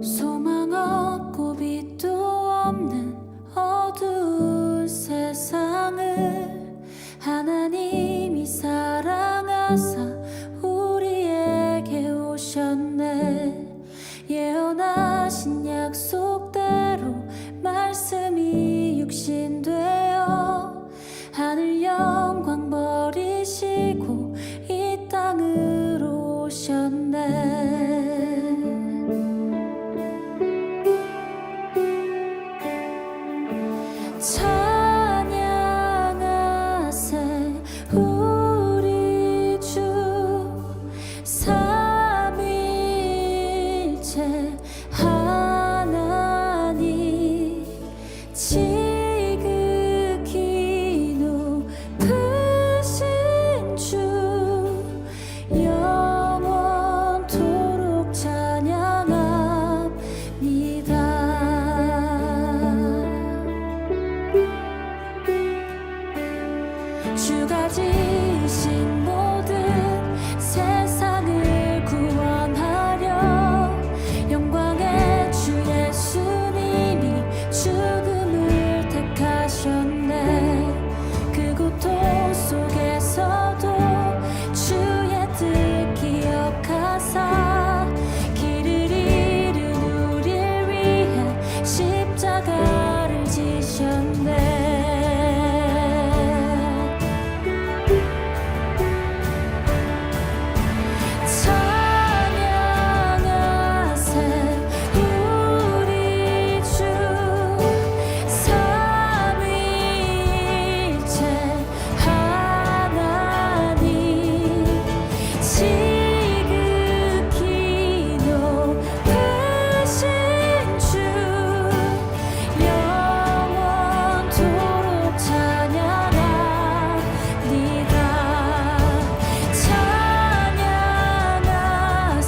소망 없고 빛도 없는 어두운 세상을 하나님이 사랑하사 하나님 지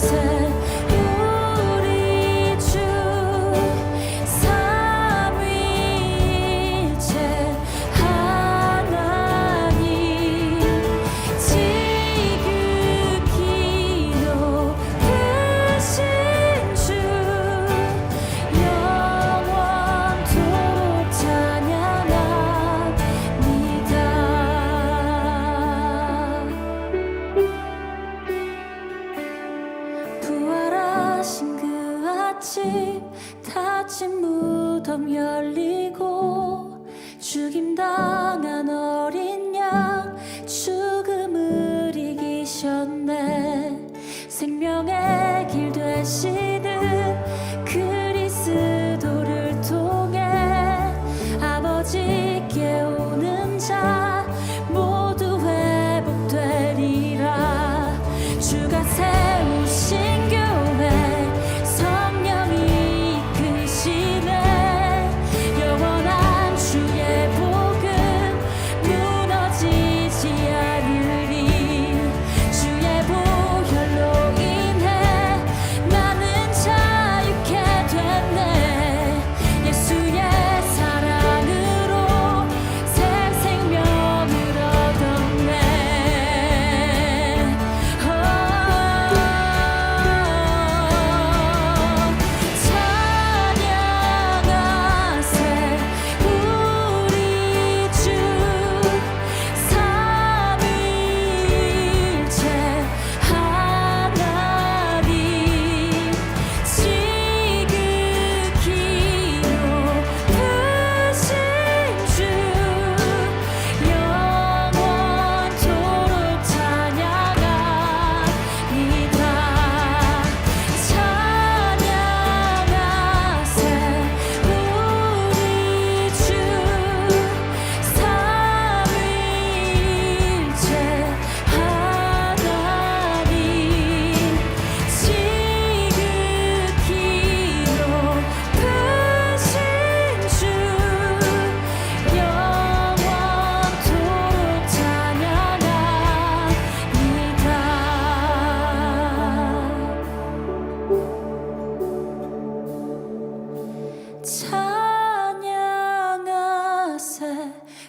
sen 같이 다친 무덤 열리고 죽임당한 어린 양 죽음을 이기셨네. 생명의 길 되시는 그리스도를 통해 아버지께 오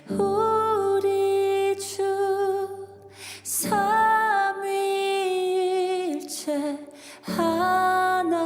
우리 주 삼위일체 하나님